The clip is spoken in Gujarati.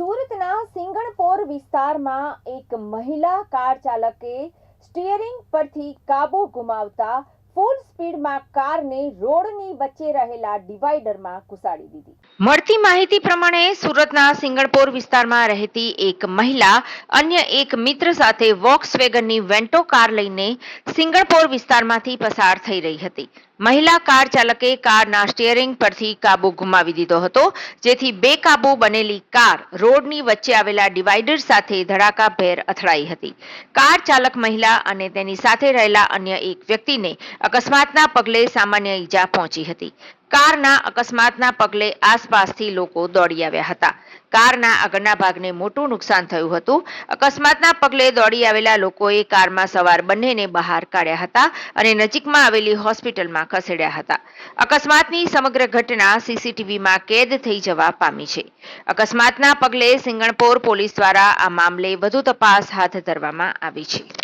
સુરતના સિંગણપોર વિસ્તારમાં એક મહિલા કાર ચાલકે સ્ટીયરિંગ પરથી કાબુ ગુમાવતા ફૂલ સ્પીડમાં કારને રોડની વચ્ચે રહેલા ડિવાઈડરમાં ઘુસાડી દીધી. મળતી માહિતી પ્રમાણે સુરતના સિંગણપોર વિસ્તારમાં રહેતી એક મહિલા અન્ય એક મિત્ર સાથે વોક્સવેગનની વેન્ટો કાર લઈને સિંગણપોર વિસ્તારમાંથી પસાર થઈ રહી હતી. મહિલા કાર ચાલકે કારના સ્ટીયરિંગ પરથી કાબુ ગુમાવી દીધો હતો, જેથી બેકાબુ બનેલી કાર રોડની વચ્ચે આવેલા ડિવાઈડર સાથે ધડાકાભેર અથડાઈ હતી. કાર ચાલક મહિલા અને તેની સાથે રહેલા અન્ય એક વ્યક્તિને અકસ્માતના પગલે સામાન્ય ઈજા પહોંચી હતી. કારના અકસ્માતના પગલે આસપાસથી લોકો દોડી આવ્યા હતા. કારના આગળના ભાગને મોટું નુકસાન થયું હતું. અકસ્માતના પગલે દોડી આવેલા લોકોએ કારમાં સવાર બંનેને બહાર કાઢ્યા હતા અને નજીકમાં આવેલી હોસ્પિટલમાં ખસેડ્યા હતા. અકસ્માતની સમગ્ર ઘટના સીસીટીવીમાં કેદ થઈ જવા પામી છે. અકસ્માતના પગલે સિંગણપોર પોલીસ દ્વારા આ મામલે વધુ તપાસ હાથ ધરવામાં આવી છે.